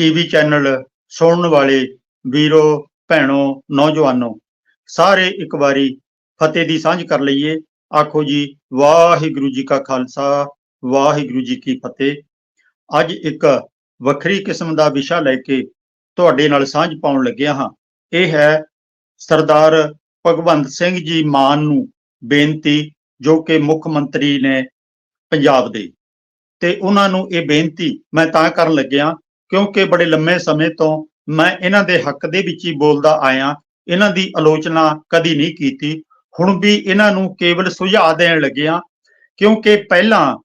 TV channel ਸੁਣਨ ਵਾਲੇ ਵੀਰੋ, ਭੈਣੋ, ਨੌਜਵਾਨੋ, ਸਾਰੇ ਇੱਕ ਵਾਰੀ ਫਤਿਹ ਦੀ ਸਾਂਝ ਕਰ ਲਈਏ। ਆਖੋ ਜੀ, ਵਾਹਿਗੁਰੂ ਜੀ ਕਾ ਖਾਲਸਾ, ਵਾਹਿਗੁਰੂ ਜੀ ਕੀ ਫਤਿਹ। ਅੱਜ ਇੱਕ ਵੱਖਰੀ ਕਿਸਮ ਦਾ ਵਿਸ਼ਾ ਲੈ ਕੇ ਤੁਹਾਡੇ ਨਾਲ ਸਾਂਝ ਪਾਉਣ ਲੱਗਿਆ ਹਾਂ। ਇਹ ਹੈ ਸਰਦਾਰ ਭਗਵੰਤ ਸਿੰਘ ਜੀ ਮਾਨ ਨੂੰ ਬੇਨਤੀ, ਜੋ ਕਿ ਮੁੱਖ ਮੰਤਰੀ ਨੇ ਪੰਜਾਬ ਦੇ। ਤੇ ਉਹਨਾਂ ਨੂੰ ਇਹ ਬੇਨਤੀ ਮੈਂ ਤਾਂ ਕਰਨ ਲੱਗਿਆ ਕਿਉਂਕਿ ਬੜੇ ਲੰਮੇ ਸਮੇਂ ਤੋਂ ਮੈਂ ਇਹਨਾਂ ਦੇ ਹੱਕ ਦੇ ਵਿੱਚ ਹੀ ਬੋਲਦਾ ਆਇਆ, ਇਹਨਾਂ ਦੀ ਆਲੋਚਨਾ ਕਦੀ ਨਹੀਂ ਕੀਤੀ। ਹੁਣ ਵੀ ਇਹਨਾਂ ਨੂੰ ਕੇਵਲ ਸੁਝਾਅ ਦੇਣ ਲੱਗਿਆ, ਕਿਉਂਕਿ ਪਹਿਲਾਂ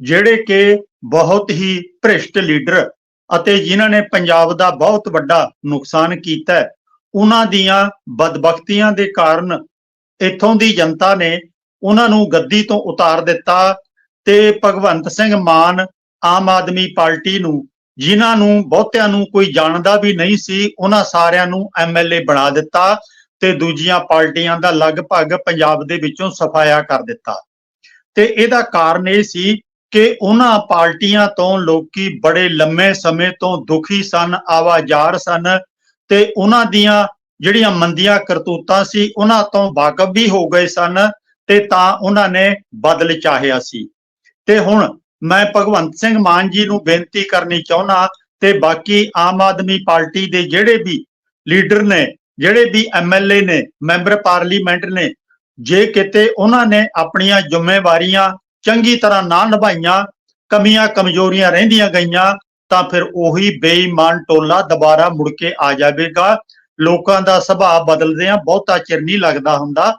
ਜਿਹੜੇ ਕਿ ਬਹੁਤ ਹੀ ਭ੍ਰਿਸ਼ਟ ਲੀਡਰ ਅਤੇ ਜਿਨ੍ਹਾਂ ਨੇ ਪੰਜਾਬ ਦਾ ਬਹੁਤ ਵੱਡਾ ਨੁਕਸਾਨ ਕੀਤਾ, ਉਹਨਾਂ ਦੀਆਂ ਬਦਬਖਤੀਆਂ ਦੇ ਕਾਰਨ ਇੱਥੋਂ ਦੀ ਜਨਤਾ ਨੇ ਉਹਨਾਂ ਨੂੰ ਗੱਦੀ ਤੋਂ ਉਤਾਰ ਦਿੱਤਾ ਤੇ ਭਗਵੰਤ ਸਿੰਘ ਮਾਨ ਆਮ ਆਦਮੀ ਪਾਰਟੀ ਨੂੰ ਜਿਨ੍ਹਾਂ ਨੂੰ ਬਹੁਤਿਆਂ ਨੂੰ ਕੋਈ ਜਾਣਦਾ ਵੀ ਨਹੀਂ ਸੀ, ਉਹਨਾਂ ਸਾਰਿਆਂ ਨੂੰ ਐਮਐਲਏ ਬਣਾ ਦਿੱਤਾ ਤੇ ਦੂਜੀਆਂ ਪਾਰਟੀਆਂ ਦਾ ਲਗਭਗ ਪੰਜਾਬ ਦੇ ਵਿੱਚੋਂ ਸਫਾਇਆ ਕਰ ਦਿੱਤਾ। ਤੇ ਇਹਦਾ ਕਾਰਨ ਇਹ ਸੀ ਕਿ ਉਹਨਾਂ ਪਾਰਟੀਆਂ ਤੋਂ ਲੋਕੀ ਬੜੇ ਲੰਮੇ ਸਮੇਂ ਤੋਂ ਦੁਖੀ ਸਨ, ਆਵਾਜ਼ਾਰ ਸਨ ਤੇ ਉਹਨਾਂ ਦੀਆਂ ਜਿਹੜੀਆਂ ਮੰਦੀਆਂ ਕਰਤੂਤਾਂ ਸੀ, ਉਹਨਾਂ ਤੋਂ ਵਾਕਫ ਵੀ ਹੋ ਗਏ ਸਨ ਤੇ ਤਾਂ ਉਹਨਾਂ ਨੇ ਬਦਲ ਚਾਹਿਆ ਸੀ। ਤੇ ਹੁਣ ਮੈਂ ਭਗਵੰਤ ਸਿੰਘ ਮਾਨ ਜੀ ਨੂੰ ਬੇਨਤੀ ਕਰਨੀ ਚਾਹੁੰਦਾ ਤੇ ਬਾਕੀ ਆਮ ਆਦਮੀ ਪਾਰਟੀ ਦੇ ਜਿਹੜੇ ਵੀ ਲੀਡਰ ਨੇ, ਜਿਹੜੇ ਵੀ ਐਮਐਲਏ ਨੇ, ਮੈਂਬਰ ਪਾਰਲੀਮੈਂਟ ਨੇ, ਜੇ ਕਿਤੇ ਉਹਨਾਂ ਨੇ ਆਪਣੀਆਂ ਜ਼ਿੰਮੇਵਾਰੀਆਂ ਚੰਗੀ ਤਰ੍ਹਾਂ ਨਾ ਨਿਭਾਈਆਂ, ਕਮੀਆਂ ਕਮਜ਼ੋਰੀਆਂ ਰਹਿੰਦੀਆਂ ਗਈਆਂ, ਤਾਂ ਫਿਰ ਉਹੀ ਬੇਈਮਾਨ ਟੋਲਾ ਦੁਬਾਰਾ ਮੁੜ ਕੇ ਆ ਜਾਵੇਗਾ। ਲੋਕਾਂ ਦਾ ਸੁਭਾਅ ਬਦਲਦਿਆਂ ਬਹੁਤਾ ਚਿਰ ਨਹੀਂ ਲੱਗਦਾ ਹੁੰਦਾ।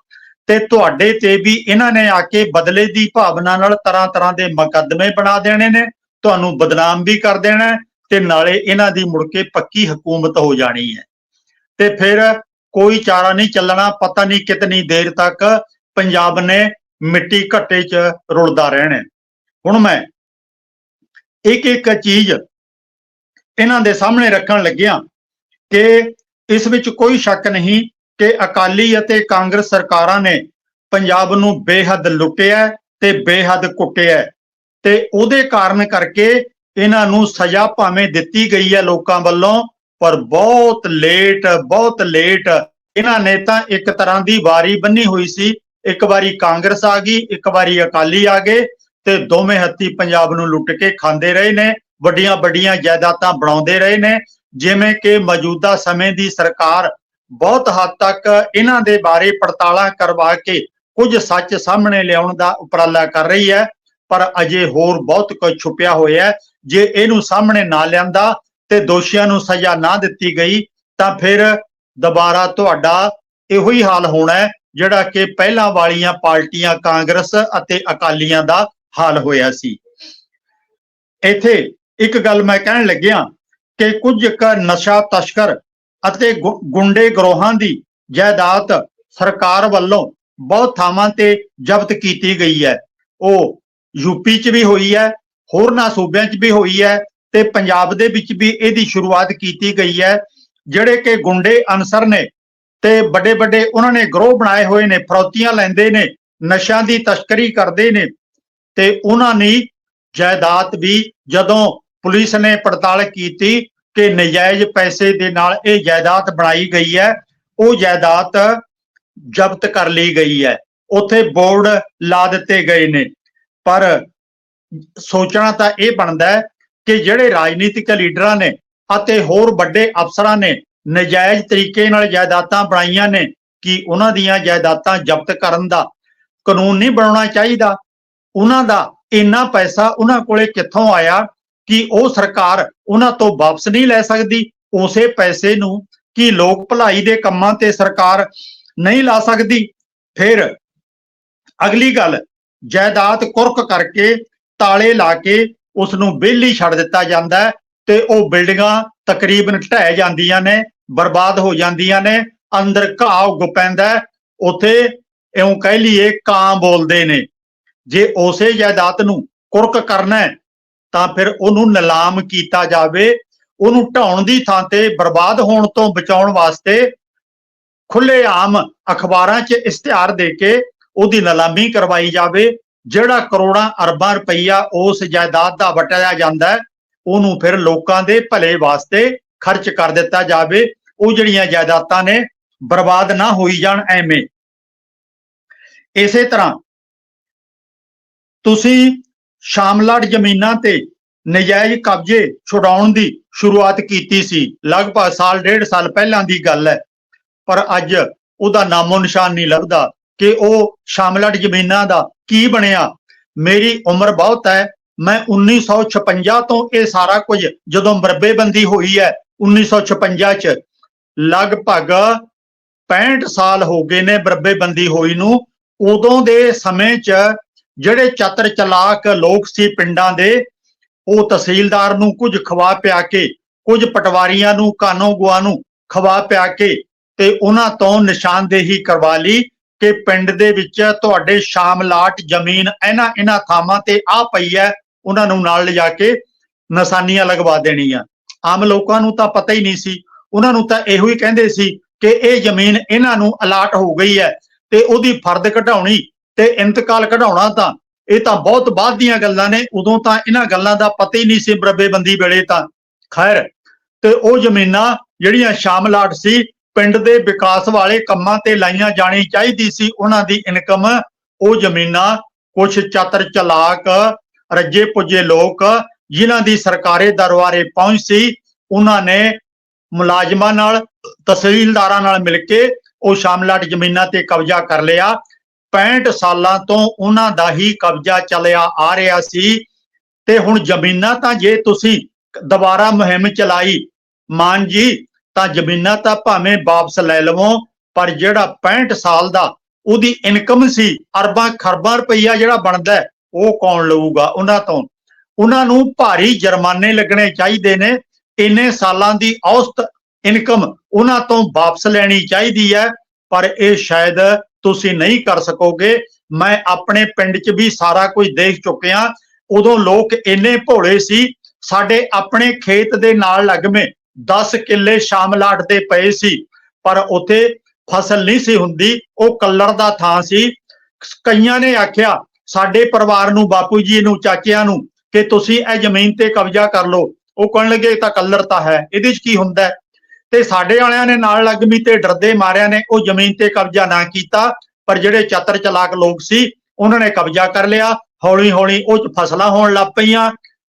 ਤੇ ਤੁਹਾਡੇ ਤੇ ਵੀ ਇਹਨਾਂ ਨੇ ਆ ਕੇ ਬਦਲੇ ਦੀ ਭਾਵਨਾ ਨਾਲ ਤਰ੍ਹਾਂ ਤਰ੍ਹਾਂ ਦੇ ਮੁਕੱਦਮੇ ਬਣਾ ਦੇਣੇ ਨੇ। ਤੁਹਾਨੂੰ ਬਦਨਾਮ ਵੀ ਕਰ ਦੇਣਾ ਤੇ ਨਾਲੇ ਇਹਨਾਂ ਦੀ ਮੁੜ ਕੇ ਪੱਕੀ ਹਕੂਮਤ ਹੋ ਜਾਣੀ ਹੈ। ਤੇ ਫਿਰ ਕੋਈ ਚਾਰਾ ਨਹੀਂ ਚੱਲਣਾ, ਪਤਾ ਨਹੀਂ ਕਿਤਨੀ ਦੇਰ ਤੱਕ ਪੰਜਾਬ ਨੇ ਮਿੱਟੀ ਘੱਟੇ 'ਚ ਰੁਲਦਾ ਰਹਿਣਾ ਹੁਣ ਮੈਂ ਇੱਕ ਇੱਕ ਚੀਜ਼ ਇਹਨਾਂ ਦੇ ਸਾਹਮਣੇ ਰੱਖਣ ਲੱਗਿਆ ਕਿ ਇਸ ਵਿੱਚ ਕੋਈ ਸ਼ੱਕ ਨਹੀਂ ਕਿ ਅਕਾਲੀ ਅਤੇ ਕਾਂਗਰਸ ਸਰਕਾਰਾਂ ਨੇ ਪੰਜਾਬ ਨੂੰ ਬੇਹੱਦ ਲੁੱਟਿਆ ਤੇ ਬੇਹੱਦ ਕੁੱਟਿਆ ਤੇ ਉਹਦੇ ਕਾਰਨ ਕਰਕੇ ਇਹਨਾਂ ਨੂੰ ਸਜ਼ਾ ਭਾਵੇਂ ਦਿੱਤੀ ਗਈ ਹੈ ਲੋਕਾਂ ਵੱਲੋਂ, ਪਰ ਬਹੁਤ ਲੇਟ ਬਹੁਤ ਲੇਟ ਇਹਨਾਂ ਨੇ ਤਾਂ ਇੱਕ ਤਰ੍ਹਾਂ ਦੀ ਵਾਰੀ ਬੰਨੀ ਹੋਈ ਸੀ। ਇੱਕ ਵਾਰੀ ਕਾਂਗਰਸ ਆ ਗਈ, ਇੱਕ ਵਾਰੀ ਅਕਾਲੀ ਆ ਗਏ ਤੇ ਦੋਵੇਂ ਹੱਥੀ ਪੰਜਾਬ ਨੂੰ ਲੁੱਟ ਕੇ ਖਾਂਦੇ ਰਹੇ ਨੇ ਵੱਡੀਆਂ ਵੱਡੀਆਂ ਜਾਇਦਾਦਾਂ ਬਣਾਉਂਦੇ ਰਹੇ ਨੇ, ਜਿਵੇਂ ਕਿ ਮੌਜੂਦਾ ਸਮੇਂ ਦੀ ਸਰਕਾਰ ਬਹੁਤ ਹੱਦ ਤੱਕ ਇਹਨਾਂ ਦੇ ਬਾਰੇ ਪੜਤਾਲਾਂ ਕਰਵਾ ਕੇ ਕੁਝ ਸੱਚ ਸਾਹਮਣੇ ਲਿਆਉਣ ਦਾ ਉਪਰਾਲਾ ਕਰ ਰਹੀ ਹੈ, ਪਰ ਅਜੇ ਹੋਰ ਬਹੁਤ ਕੁਝ ਛੁਪਿਆ ਹੋਇਆ ਹੈ। ਜੇ ਇਹਨੂੰ ਸਾਹਮਣੇ ਨਾ ਲਿਆਂਦਾ ਤੇ ਦੋਸ਼ੀਆਂ ਨੂੰ ਸਜ਼ਾ ਨਾ ਦਿੱਤੀ ਗਈ, ਤਾਂ ਫਿਰ ਦੁਬਾਰਾ ਤੁਹਾਡਾ ਇਹੋ ਹੀ ਹਾਲ ਹੋਣਾ ਹੈ, ਜਿਹੜਾ ਕਿ ਪਹਿਲਾਂ ਵਾਲੀਆਂ ਪਾਰਟੀਆਂ ਕਾਂਗਰਸ ਅਤੇ ਅਕਾਲੀਆਂ ਦਾ ਹਾਲ ਹੋਇਆ ਸੀ। ਇੱਥੇ ਇੱਕ ਗੱਲ ਮੈਂ ਕਹਿਣ ਲੱਗਿਆ ਕਿ ਕੁਝ ਕ ਨਸ਼ਾ ਤਸਕਰ ਅਤੇ ਗੁ- ਗੁੰਡੇ ਗਰੋਹਾਂ ਦੀ ਜਾਇਦਾਦ ਸਰਕਾਰ ਵੱਲੋਂ ਬਹੁਤ ਥਾਵਾਂ ਤੇ ਜ਼ਬਤ ਕੀਤੀ ਗਈ ਹੈ। ਉਹ ਯੂਪੀ 'ਚ ਵੀ ਹੋਈ ਹੈ, ਹੋਰਨਾਂ ਸੂਬਿਆਂ 'ਚ ਵੀ ਹੋਈ ਹੈ ਤੇ ਪੰਜਾਬ ਦੇ ਵਿੱਚ ਵੀ ਇਹਦੀ ਸ਼ੁਰੂਆਤ ਕੀਤੀ ਗਈ ਹੈ, ਜਿਹੜੇ ਕਿ ਗੁੰਡੇ ਅਨਸਰ ਨੇ ਤੇ ਵੱਡੇ ਵੱਡੇ ਉਹਨਾਂ ਨੇ ਗਰੋਹ ਬਣਾਏ ਹੋਏ ਨੇ, ਫਰੌਤੀਆਂ ਲੈਂਦੇ ਨੇ, ਨਸ਼ਿਆਂ ਦੀ ਤਸਕਰੀ ਕਰਦੇ ਨੇ ਤੇ ਉਹਨਾਂ ਨੇ ਜਾਇਦਾਦ ਵੀ ਜਦੋਂ ਪੁਲਿਸ ਨੇ ਪੜਤਾਲ ਕੀਤੀ ਕਿ ਨਜਾਇਜ਼ ਪੈਸੇ ਦੇ ਨਾਲ ਇਹ ਜਾਇਦਾਦ ਬਣਾਈ ਗਈ ਹੈ, ਉਹ ਜਾਇਦਾਦ ਜ਼ਬਤ ਕਰ ਲਈ ਗਈ ਹੈ। ਉੱਥੇ ਬੋਰਡ ਲਾ ਦਿੱਤੇ ਗਏ ਨੇ। ਪਰ ਸੋਚਣਾ ਤਾਂ ਇਹ ਬਣਦਾ ਹੈ ਕਿ ਜਿਹੜੇ ਰਾਜਨੀਤਿਕ ਲੀਡਰਾਂ ਨੇ ਅਤੇ ਹੋਰ ਵੱਡੇ ਅਫਸਰਾਂ ਨੇ ਨਜਾਇਜ਼ ਤਰੀਕੇ ਨਾਲ ਜਾਇਦਾਦਾਂ ਬਣਾਈਆਂ ਨੇ ਕਿ ਉਹਨਾਂ ਦੀਆਂ ਜਾਇਦਾਦਾਂ ਜ਼ਬਤ ਕਰਨ ਦਾ ਕਾਨੂੰਨ ਨਹੀਂ ਬਣਾਉਣਾ ਚਾਹੀਦਾ। ਉਹਨਾਂ ਦਾ ਇੰਨਾ ਪੈਸਾ ਉਹਨਾਂ ਕੋਲੇ ਕਿੱਥੋਂ ਆਇਆ ਕਿ ਉਹ ਸਰਕਾਰ ਉਹਨਾਂ ਤੋਂ ਵਾਪਸ ਨਹੀਂ ਲੈ ਸਕਦੀ ਉਸੇ ਪੈਸੇ ਨੂੰ ਕਿ ਲੋਕ ਭਲਾਈ ਦੇ ਕੰਮਾਂ ਤੇ ਸਰਕਾਰ ਨਹੀਂ ਲਾ ਸਕਦੀ। ਫਿਰ ਅਗਲੀ ਗੱਲ ਜਾਇਦਾਦ ਕੁਰਕ ਕਰਕੇ ਤਾਲੇ ਲਾ ਕੇ ਉਸ ਨੂੰ ਵਿਹਲੀ ਛੱਡ ਦਿੱਤਾ ਜਾਂਦਾ ਤੇ ਉਹ ਬਿਲਡਿੰਗਾਂ ਤਕਰੀਬਨ ਢਹਿ ਜਾਂਦੀਆਂ ਨੇ ਬਰਬਾਦ ਹੋ ਜਾਂਦੀਆਂ ਨੇ ਅੰਦਰ ਘਾਹ ਉੱਗ ਪੈਂਦਾ ਹੈ, ਉੱਥੇ ਇਉਂ ਕਹਿ ਲਈਏ ਕਾਂ ਬੋਲਦੇ ਨੇ। ਜੇ ਉਸੇ ਜਾਇਦਾਦ ਨੂੰ ਕੁਰਕ ਕਰਨਾ ਤਾਂ ਫਿਰ ਉਹਨੂੰ ਨਿਲਾਮ ਕੀਤਾ ਜਾਵੇ, ਉਹਨੂੰ ਢਾਉਣ ਦੀ ਥਾਂ ਤੇ ਬਰਬਾਦ ਹੋਣ ਤੋਂ ਬਚਾਉਣ ਵਾਸਤੇ ਖੁੱਲੇ ਆਮ ਅਖਬਾਰਾਂ 'ਚ ਇਸ਼ਤਿਹਾਰ ਦੇ ਕੇ ਉਹਦੀ ਨਿਲਾਮੀ ਕਰਵਾਈ ਜਾਵੇ, ਜਿਹੜਾ ਕਰੋੜਾਂ ਅਰਬਾਂ ਰੁਪਈਆ ਉਸ ਜਾਇਦਾਦ ਦਾ ਵਟਾਇਆ ਜਾਂਦਾ ਹੈ, ਉਹਨੂੰ ਫਿਰ ਲੋਕਾਂ ਦੇ ਭਲੇ ਵਾਸਤੇ ਖਰਚ ਕਰ ਦਿੱਤਾ ਜਾਵੇ, ਉਹ ਜਿਹੜੀਆਂ ਜਾਇਦਾਦਾਂ ਨੇ ਬਰਬਾਦ ਨਾ ਹੋਈ ਜਾਣ ਐਵੇਂ। ਇਸੇ ਤਰ੍ਹਾਂ ਤੁਸੀਂ ਸ਼ਾਮਲਾਟ ਜ਼ਮੀਨਾਂ ਤੇ ਨਜਾਇਜ਼ ਕਬਜ਼ੇ ਛੁਡਾਉਣ ਦੀ ਸ਼ੁਰੂਆਤ ਕੀਤੀ ਸੀ। ਲਗਭਗ ਸਾਲ, ਡੇਢ ਸਾਲ ਪਹਿਲਾਂ ਦੀ ਗੱਲ ਹੈ। ਪਰ ਅੱਜ ਉਹਦਾ ਨਾਮੋ ਨਿਸ਼ਾਨ ਨਹੀਂ ਲੱਭਦਾ ਕਿ ਉਹ ਸ਼ਾਮਲਾਟ ਜ਼ਮੀਨਾਂ ਦਾ ਕੀ ਬਣਿਆ। ਮੇਰੀ ਉਮਰ ਬਹੁਤ ਹੈ। ਮੈਂ 1956 ਤੋਂ ਇਹ ਸਾਰਾ ਕੁਝ ਜਦੋਂ ਮਰਬੇਬੰਦੀ ਹੋਈ ਹੈ 1956 ਚ ਲਗਭਗ 65 ਸਾਲ ਹੋ ਗਏ ਨੇ ਮਰਬੇਬੰਦੀ ਹੋਈ ਨੂੰ। ਉਦੋਂ ਦੇ ਸਮੇਂ 'ਚ ਜਿਹੜੇ ਚਤਰ ਚਲਾਕ ਲੋਕ ਸੀ ਪਿੰਡਾਂ ਦੇ, ਉਹ ਤਹਿਸੀਲਦਾਰ ਨੂੰ ਕੁਝ ਖਵਾ ਪਿਆ ਕੇ, ਕੁਝ ਪਟਵਾਰੀਆਂ ਨੂੰ ਕਾਨੋ ਗੁਆ ਨੂੰ ਖਵਾ ਪਿਆ ਕੇ ਤੇ ਉਹਨਾਂ ਤੋਂ ਨਿਸ਼ਾਨਦੇਹੀ ਕਰਵਾ ਲਈ ਕਿ ਪਿੰਡ ਦੇ ਵਿੱਚ ਤੁਹਾਡੇ ਸ਼ਾਮਲਾਟ ਜ਼ਮੀਨ ਇਹਨਾਂ ਇਹਨਾਂ ਥਾਵਾਂ ਤੇ ਆ ਪਈ ਹੈ, ਉਹਨਾਂ ਨੂੰ ਨਾਲ ਲਿਜਾ ਕੇ ਨਿਸ਼ਾਨੀਆਂ ਲਗਵਾ ਦੇਣੀਆਂ। ਆਮ ਲੋਕਾਂ ਨੂੰ ਤਾਂ ਪਤਾ ਹੀ ਨਹੀਂ ਸੀ। ਉਹਨਾਂ ਨੂੰ ਤਾਂ ਇਹੋ ਹੀ ਕਹਿੰਦੇ ਸੀ ਕਿ ਇਹ ਜ਼ਮੀਨ ਇਹਨਾਂ ਨੂੰ ਅਲਾਟ ਹੋ ਗਈ ਹੈ ਤੇ ਉਹਦੀ ਫਰਦ ਘਟਾਉਣੀ ਤੇ ਇੰਤਕਾਲ ਕਢਾਉਣਾ ਤਾਂ, ਇਹ ਤਾਂ ਬਹੁਤ ਬਾਅਦ ਦੀਆਂ ਗੱਲਾਂ ਨੇ, ਉਦੋਂ ਤਾਂ ਇਹਨਾਂ ਗੱਲਾਂ ਦਾ ਪਤਾ ਹੀ ਨਹੀਂ ਸੀ ਬਰਬੇਬੰਦੀ ਵੇਲੇ ਤਾਂ। ਖੈਰ, ਤੇ ਉਹ ਜ਼ਮੀਨਾਂ ਜਿਹੜੀਆਂ ਸ਼ਾਮਲਾਟ ਸੀ, ਪਿੰਡ ਦੇ ਵਿਕਾਸ ਵਾਲੇ ਕੰਮਾਂ ਤੇ ਲਾਈਆਂ ਜਾਣੀ ਚਾਹੀਦੀ ਸੀ, ਉਹਨਾਂ ਦੀ ਇਨਕਮ, ਉਹ ਜ਼ਮੀਨਾਂ ਕੁਝ ਚਤਰ ਚਲਾਕ, ਰੱਜੇ ਪੁੱਜੇ ਲੋਕ, ਜਿਨ੍ਹਾਂ ਦੀ ਸਰਕਾਰੇ ਦਰਬਾਰੇ ਪਹੁੰਚ ਸੀ, ਉਹਨਾਂ ਨੇ ਮੁਲਾਜ਼ਮਾਂ ਨਾਲ, ਤਹਿਸੀਲਦਾਰਾਂ ਨਾਲ ਮਿਲ ਕੇ ਉਹ ਸ਼ਾਮਲਾਟ ਜ਼ਮੀਨਾਂ ਤੇ ਕਬਜ਼ਾ ਕਰ ਲਿਆ। 65 ਸਾਲਾਂ ਤੋਂ ਉਹਨਾਂ ਦਾ ਹੀ ਕਬਜ਼ਾ ਚੱਲਿਆ ਆ ਰਿਹਾ ਸੀ। ਤੇ ਹੁਣ ਜ਼ਮੀਨਾਂ ਤਾਂ ਜੇ ਤੁਸੀਂ ਦੁਬਾਰਾ ਮੁਹਿੰਮ ਚਲਾਈ, ਮਾਨ ਜੀ, ਤਾਂ ਜ਼ਮੀਨਾਂ ਤਾਂ ਭਾਵੇਂ ਵਾਪਸ ਲੈ ਲਵੋ, ਪਰ ਜਿਹੜਾ 65 ਸਾਲ ਦਾ ਉਹਦੀ ਇਨਕਮ ਸੀ, ਅਰਬਾਂ ਖਰਬਾਂ ਰੁਪਈਆ ਜਿਹੜਾ ਬਣਦਾ, ਉਹ ਕੌਣ ਲਊਗਾ ਉਹਨਾਂ ਤੋਂ? ਉਹਨਾਂ ਨੂੰ ਭਾਰੀ ਜੁਰਮਾਨੇ ਲੱਗਣੇ ਚਾਹੀਦੇ ਨੇ। ਇੰਨੇ ਸਾਲਾਂ ਦੀ ਔਸਤ ਇਨਕਮ ਉਹਨਾਂ ਤੋਂ ਵਾਪਸ ਲੈਣੀ ਚਾਹੀਦੀ ਹੈ, ਪਰ ਇਹ ਸ਼ਾਇਦ ਤੁਸੀਂ ਨਹੀਂ ਕਰ ਸਕੋਗੇ। ਮੈਂ ਆਪਣੇ ਪਿੰਡ 'ਚ ਵੀ ਸਾਰਾ ਕੁਝ ਦੇਖ ਚੁੱਕਿਆ। ਉਦੋਂ ਲੋਕ ਇੰਨੇ ਭੋਲੇ ਸੀ, ਸਾਡੇ ਆਪਣੇ ਖੇਤ ਦੇ ਨਾਲ ਲੱਗਵੇਂ 10 ਕਿੱਲੇ ਸ਼ਾਮਲਾਟ ਦੇ ਪਏ ਸੀ। ਪਰ ਉੱਥੇ ਫਸਲ ਨਹੀਂ ਸੀ ਹੁੰਦੀ, ਉਹ ਕੱਲਰ ਦਾ ਥਾਂ ਸੀ। ਕਈਆਂ ਨੇ ਆਖਿਆ, ਸਾਡੇ ਪਰਿਵਾਰ ਨੂੰ, ਬਾਪੂ ਜੀ ਨੂੰ, ਚਾਚਿਆਂ ਨੂੰ ਕਿ ਤੁਸੀਂ ਇਹ ਜ਼ਮੀਨ ਤੇ ਕਬਜ਼ਾ ਕਰ ਲਓ। ਉਹ ਕਹਿਣ ਲੱਗੇ ਤਾਂ ਕੱਲਰ ਤਾਂ ਹੈ, ਇਹਦੇ 'ਚ ਕੀ ਹੁੰਦਾ ਤੇ ਸਾਡੇ ਵਾਲਿਆਂ ਨੇ ਨਾਲ ਲੱਗਮੀ ਤੇ ਡਰਦੇ ਮਾਰਿਆਂ ਨੇ ਉਹ ਜ਼ਮੀਨ ਤੇ ਕਬਜ਼ਾ ਨਾ ਕੀਤਾ, ਪਰ ਜਿਹੜੇ ਚਤਰ ਚਲਾਕ ਲੋਕ ਸੀ, ਉਹਨਾਂ ਨੇ ਕਬਜ਼ਾ ਕਰ ਲਿਆ। ਹੌਲੀ ਹੌਲੀ ਉਹ 'ਚ ਫਸਲਾਂ ਹੋਣ ਲੱਗ ਪਈਆਂ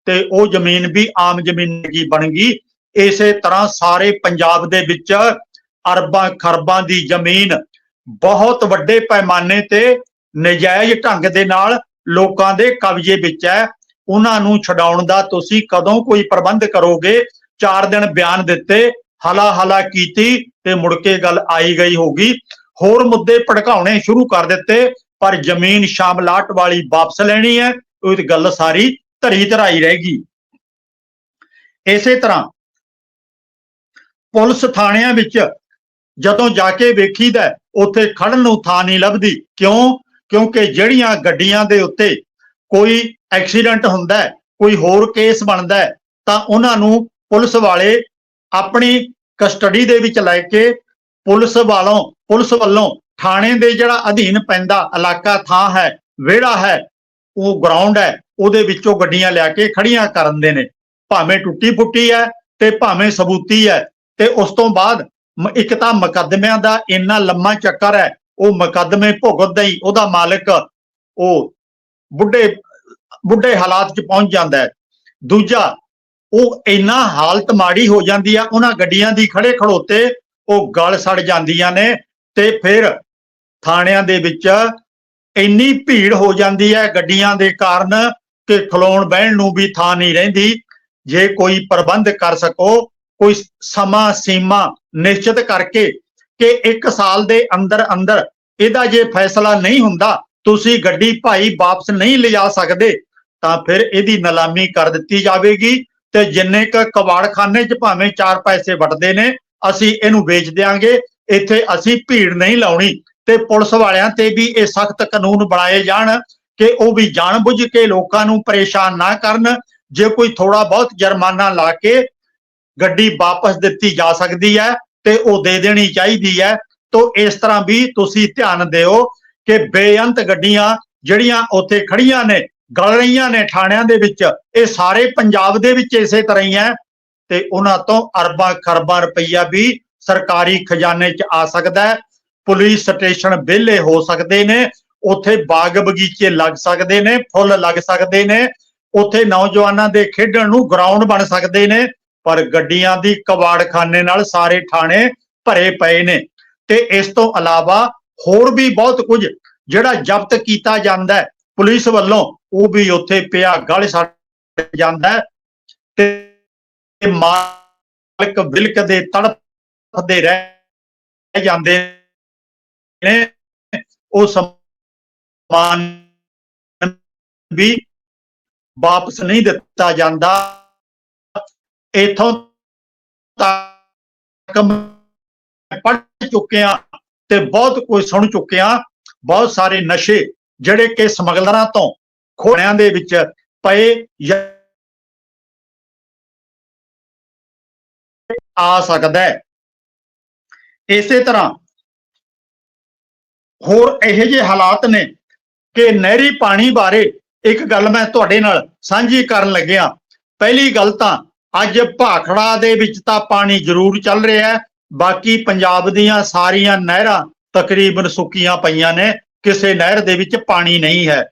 ਤੇ ਉਹ ਜ਼ਮੀਨ ਵੀ ਆਮ ਜ਼ਮੀਨ ਦੀ ਬਣ ਗਈ। ਇਸੇ ਤਰ੍ਹਾਂ ਸਾਰੇ ਪੰਜਾਬ ਦੇ ਵਿੱਚ ਅਰਬਾਂ ਖਰਬਾਂ ਦੀ ਜ਼ਮੀਨ ਬਹੁਤ ਵੱਡੇ ਪੈਮਾਨੇ ਤੇ ਨਜਾਇਜ਼ ਢੰਗ ਦੇ ਨਾਲ ਲੋਕਾਂ ਦੇ ਕਬਜ਼ੇ ਵਿੱਚ ਹੈ। ਉਹਨਾਂ ਨੂੰ ਛਡਾਉਣ ਦਾ ਤੁਸੀਂ ਕਦੋਂ ਕੋਈ ਪ੍ਰਬੰਧ ਕਰੋਗੇ? ਚਾਰ ਦਿਨ ਬਿਆਨ ਦਿੱਤੇ ਹਲਾ ਹਲਾ ਕੀਤੀ ਤੇ ਮੁੜ ਕੇ ਗੱਲ ਆਈ ਗਈ ਹੋਗੀ ਹੋਰ ਮੁੱਦੇ ਭੜਕਾਉਣੇ ਸ਼ੁਰੂ ਕਰ ਦਿੱਤੇ, ਪਰ ਜ਼ਮੀਨ ਸ਼ਾਮਲਾਟ ਵਾਲੀ ਵਾਪਸ ਲੈਣੀ ਹੈ, ਉਹ ਗੱਲ ਸਾਰੀ ਧਰੀ ਧਰਾਈ ਰਹੇਗੀ ਇਸੇ ਤਰ੍ਹਾਂ ਪੁਲਿਸ ਥਾਣਿਆਂ ਵਿੱਚ ਜਦੋਂ ਜਾ ਕੇ ਵੇਖੀਦਾ ਉੱਥੇ ਖੜਨ ਨੂੰ ਥਾਂ ਨਹੀਂ ਲੱਭਦੀ। ਕਿਉਂ? ਕਿਉਂਕਿ ਜਿਹੜੀਆਂ ਗੱਡੀਆਂ ਦੇ ਉੱਤੇ ਕੋਈ ਐਕਸੀਡੈਂਟ ਹੁੰਦਾ ਕੋਈ ਹੋਰ ਕੇਸ ਬਣਦਾ ਤਾਂ ਉਹਨਾਂ ਨੂੰ ਪੁਲਿਸ ਵਾਲੇ ਆਪਣੀ ਕਸਟਡੀ ਦੇ ਵਿੱਚ ਲੈ ਕੇ ਪੁਲਿਸ ਵਾਲੋਂ, ਪੁਲਿਸ ਵੱਲੋਂ ਥਾਣੇ ਦੇ ਜਿਹੜਾ ਅਧੀਨ ਪੈਂਦਾ ਇਲਾਕਾ, ਥਾਂ ਹੈ, ਵਿਹੜਾ ਹੈ, ਉਹ ਗਰਾਊਂਡ ਹੈ, ਉਹਦੇ ਵਿੱਚੋਂ ਗੱਡੀਆਂ ਲਿਆ ਕੇ ਖੜੀਆਂ ਕਰਨ ਦੇ ਨੇ। ਭਾਵੇਂ ਟੁੱਟੀ ਫੁੱਟੀ ਹੈ ਤੇ ਭਾਵੇਂ ਸਬੂਤੀ ਹੈ ਤੇ ਉਸ ਤੋਂ ਬਾਅਦ ਇੱਕ ਤਾਂ ਮੁਕੱਦਮਿਆਂ ਦਾ ਇੰਨਾ ਲੰਮਾ ਚੱਕਰ ਹੈ, ਉਹ ਮੁਕੱਦਮੇ ਭੁਗਤਦਾ ਹੀ ਉਹਦਾ ਮਾਲਕ ਉਹ ਬੁੱਢੇ ਬੁੱਢੇ ਹਾਲਾਤ 'ਚ ਪਹੁੰਚ ਜਾਂਦਾ ਹੈ। ਦੂਜਾ ਉਹ ਇੰਨਾ ਹਾਲਤ ਮਾੜੀ ਹੋ ਜਾਂਦੀ ਆ, ਉਹਨਾਂ ਗੱਡੀਆਂ ਦੀ ਖੜੇ ਖੜੋਤੇ, ਉਹ ਗਲ ਸੜ ਜਾਂਦੀਆਂ ਨੇ ਤੇ ਫਿਰ ਥਾਣਿਆਂ ਦੇ ਵਿੱਚ ਇੰਨੀ ਭੀੜ ਹੋ ਜਾਂਦੀ ਹੈ ਗੱਡੀਆਂ ਦੇ ਕਾਰਨ ਕਿ ਖਲੋਣ ਬਹਿਣ ਨੂੰ ਵੀ ਥਾਂ ਨਹੀਂ ਰਹਿੰਦੀ। ਜੇ ਕੋਈ ਪ੍ਰਬੰਧ ਕਰ ਸਕੋ, ਕੋਈ ਸਮਾਂ ਸੀਮਾ ਨਿਸ਼ਚਿਤ ਕਰਕੇ ਕਿ 1 ਸਾਲ ਦੇ ਅੰਦਰ ਅੰਦਰ ਇਹਦਾ ਜੇ ਫੈਸਲਾ ਨਹੀਂ ਹੁੰਦਾ, ਤੁਸੀਂ ਗੱਡੀ ਭਾਈ ਵਾਪਸ ਨਹੀਂ ਲਿਜਾ ਸਕਦੇ, ਤਾਂ ਫਿਰ ਇਹਦੀ ਨਿਲਾਮੀ ਕਰ ਦਿੱਤੀ ਜਾਵੇਗੀ। ਤੇ ਜਿੰਨੇ ਕ ਕਬਾੜਖਾਨੇ 'ਚ ਭਾਵੇਂ 4 ਪੈਸੇ ਵਟਦੇ ਨੇ, ਅਸੀਂ ਇਹਨੂੰ ਵੇਚ ਦਿਆਂਗੇ। ਇੱਥੇ ਅਸੀਂ ਭੀੜ ਨਹੀਂ ਲਾਉਣੀ ਤੇ ਪੁਲਿਸ ਵਾਲਿਆਂ ਤੇ ਵੀ ਇਹ ਸਖਤ ਕਾਨੂੰਨ ਬਣਾਏ ਜਾਣ ਕਿ ਉਹ ਵੀ ਜਾਣਬੁੱਝ ਕੇ ਲੋਕਾਂ ਨੂੰ ਪਰੇਸ਼ਾਨ ਨਾ ਕਰਨ। ਜੇ ਕੋਈ ਥੋੜਾ ਬਹੁਤ ਜੁਰਮਾਨਾ ਲਾ ਕੇ ਗੱਡੀ ਵਾਪਸ ਦਿੱਤੀ ਜਾ ਸਕਦੀ ਹੈ ਤੇ ਉਹ ਦੇ ਦੇਣੀ ਚਾਹੀਦੀ ਹੈ। ਤੋਂ ਇਸ ਤਰ੍ਹਾਂ ਵੀ ਤੁਸੀਂ ਧਿਆਨ ਦਿਓ ਕਿ ਬੇਅੰਤ ਗੱਡੀਆਂ ਜਿਹੜੀਆਂ ਉੱਥੇ ਖੜੀਆਂ ਨੇ ਗਲ ਰਹੀਆਂ ਨੇ ਥਾਣਿਆਂ ਦੇ ਵਿੱਚ, ਇਹ ਸਾਰੇ ਪੰਜਾਬ ਦੇ ਵਿੱਚ ਇਸੇ ਤਰ੍ਹਾਂ ਹੀ ਹੈ ਤੇ ਉਹਨਾਂ ਤੋਂ ਅਰਬਾਂ ਖਰਬਾਂ ਰੁਪਈਆ ਵੀ ਸਰਕਾਰੀ ਖਜ਼ਾਨੇ 'ਚ ਆ ਸਕਦਾ ਹੈ। ਪੁਲਿਸ ਸਟੇਸ਼ਨ ਵਿਹਲੇ ਹੋ ਸਕਦੇ ਨੇ, ਉੱਥੇ ਬਾਗ ਬਗੀਚੇ ਲੱਗ ਸਕਦੇ ਨੇ, ਫੁੱਲ ਲੱਗ ਸਕਦੇ ਨੇ, ਉੱਥੇ ਨੌਜਵਾਨਾਂ ਦੇ ਖੇਡਣ ਨੂੰ ਗਰਾਊਂਡ ਬਣ ਸਕਦੇ ਨੇ, ਪਰ ਗੱਡੀਆਂ ਦੀ ਕਬਾੜਖਾਨੇ ਨਾਲ ਸਾਰੇ ਥਾਣੇ ਭਰੇ ਪਏ ਨੇ। ਤੇ ਇਸ ਤੋਂ ਇਲਾਵਾ ਹੋਰ ਵੀ ਬਹੁਤ ਕੁਝ ਜਿਹੜਾ ਜ਼ਬਤ ਕੀਤਾ ਜਾਂਦਾ ਹੈ ਪੁਲਿਸ ਵੱਲੋਂ ਉਹ ਵੀ ਉੱਥੇ ਪਿਆ, ਗਲ ਛੱਡ ਜਾਂਦਾ ਤੇ ਮਾਲਕ ਬਿਲਕ ਦੇ ਤੜਫਦੇ ਰਹਿ ਜਾਂਦੇ ਨੇ। ਉਹ ਸਮਾਨ ਵੀ ਵਾਪਸ ਨਹੀਂ ਦਿੱਤਾ ਜਾਂਦਾ। ਇਥੋਂ ਤੱਕ ਮੈਂ ਪੜ ਚੁੱਕਿਆ ਤੇ ਬਹੁਤ ਕੁਝ ਸੁਣ ਚੁੱਕੇ ਚੁੱਕਿਆ। ਬਹੁਤ ਸਾਰੇ ਨਸ਼ੇ ਜਿਹੜੇ ਕਿ ਸਮਗਲਰਾਂ ਤੋਂ ਖੋਣਿਆਂ ਦੇ ਵਿੱਚ ਪਏ ਜਾਂ ਆ ਸਕਦਾ ਹੈ। ਇਸੇ ਤਰ੍ਹਾਂ ਹੋਰ ਇਹੋ ਜਿਹੇ ਹਾਲਾਤ ਨੇ ਕਿ ਨਹਿਰੀ ਪਾਣੀ ਬਾਰੇ ਇੱਕ ਗੱਲ ਮੈਂ ਤੁਹਾਡੇ ਨਾਲ ਸਾਂਝੀ ਕਰਨ ਲੱਗਿਆ। ਪਹਿਲੀ ਗੱਲ ਤਾਂ ਅੱਜ ਭਾਖੜਾ ਦੇ ਵਿੱਚ ਤਾਂ ਪਾਣੀ ਜ਼ਰੂਰ ਚੱਲ ਰਿਹਾ ਹੈ। ਬਾਕੀ ਪੰਜਾਬ ਦੀਆਂ ਸਾਰੀਆਂ ਨਹਿਰਾਂ ਤਕਰੀਬਨ ਸੁੱਕੀਆਂ ਪਈਆਂ ਨੇ। ਕਿਸੇ ਨਹਿਰ ਦੇ ਵਿੱਚ ਪਾਣੀ ਨਹੀਂ ਹੈ।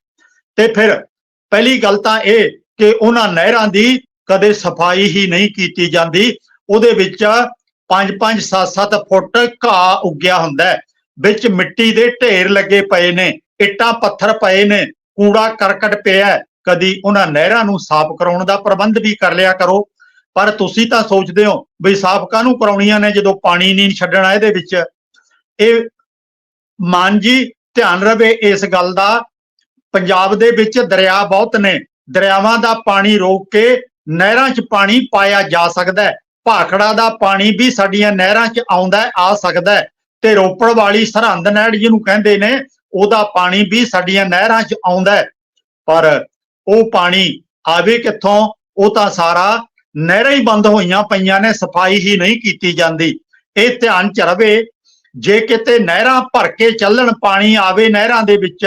ਤੇ ਫਿਰ ਪਹਿਲੀ ਗੱਲ ਤਾਂ ਇਹ ਕਿ ਉਹਨਾਂ ਨਹਿਰਾਂ ਦੀ ਕਦੇ ਸਫ਼ਾਈ ਹੀ ਨਹੀਂ ਕੀਤੀ ਜਾਂਦੀ। ਉਹਦੇ ਵਿੱਚ 5-5 7-7 ਫੁੱਟ ਘਾਹ ਉੱਗਿਆ ਹੁੰਦਾ ਹੈ। ਵਿੱਚ ਮਿੱਟੀ ਦੇ ਢੇਰ ਲੱਗੇ ਪਏ ਨੇ, ਇੱਟਾਂ ਪੱਥਰ ਪਏ ਨੇ, ਕੂੜਾ ਕਰਕਟ ਪਿਆ ਕਦੀ ਉਹਨਾਂ ਨਹਿਰਾਂ ਨੂੰ ਸਾਫ਼ ਕਰਾਉਣ ਦਾ ਪ੍ਰਬੰਧ ਵੀ ਕਰ ਲਿਆ ਕਰੋ। ਪਰ ਤੁਸੀਂ ਤਾਂ ਸੋਚਦੇ ਹੋ ਵੀ ਸਾਫ਼ ਕਾਹਨੂੰ ਕਰਾਉਣੀਆਂ ਨੇ ਜਦੋਂ ਪਾਣੀ ਨਹੀਂ ਛੱਡਣਾ ਇਹਦੇ ਵਿੱਚ। ਇਹ ਮਾਨ ਜੀ ਧਿਆਨ ਰਵੇ ਇਸ ਗੱਲ ਦਾ। ਪੰਜਾਬ ਦੇ ਵਿੱਚ ਦਰਿਆ ਬਹੁਤ ਨੇ। ਦਰਿਆਵਾਂ ਦਾ ਪਾਣੀ ਰੋਕ ਕੇ ਨਹਿਰਾਂ 'ਚ ਪਾਣੀ ਪਾਇਆ ਜਾ ਸਕਦਾ ਹੈ। ਭਾਖੜਾ ਦਾ ਪਾਣੀ ਵੀ ਸਾਡੀਆਂ ਨਹਿਰਾਂ 'ਚ ਆਉਂਦਾ ਆ ਸਕਦਾ ਤੇ ਰੋਪੜ ਵਾਲੀ ਸਰਹੰਦ ਨਹਿਰ ਜਿਹਨੂੰ ਕਹਿੰਦੇ ਨੇ, ਉਹਦਾ ਪਾਣੀ ਵੀ ਸਾਡੀਆਂ ਨਹਿਰਾਂ 'ਚ ਆਉਂਦਾ ਪਰ ਉਹ ਪਾਣੀ ਆਵੇ ਕਿੱਥੋਂ, ਉਹ ਤਾਂ ਸਾਰਾ ਨਹਿਰਾਂ ਹੀ ਬੰਦ ਹੋਈਆਂ ਪਈਆਂ ਨੇ, ਸਫ਼ਾਈ ਹੀ ਨਹੀਂ ਕੀਤੀ ਜਾਂਦੀ। ਇਹ ਧਿਆਨ ਚ ਰਵੇ ਜੇ ਕਿਤੇ ਨਹਿਰਾਂ ਭਰ ਕੇ ਚੱਲਣ ਪਾਣੀ ਆਵੇ ਨਹਿਰਾਂ ਦੇ ਵਿੱਚ,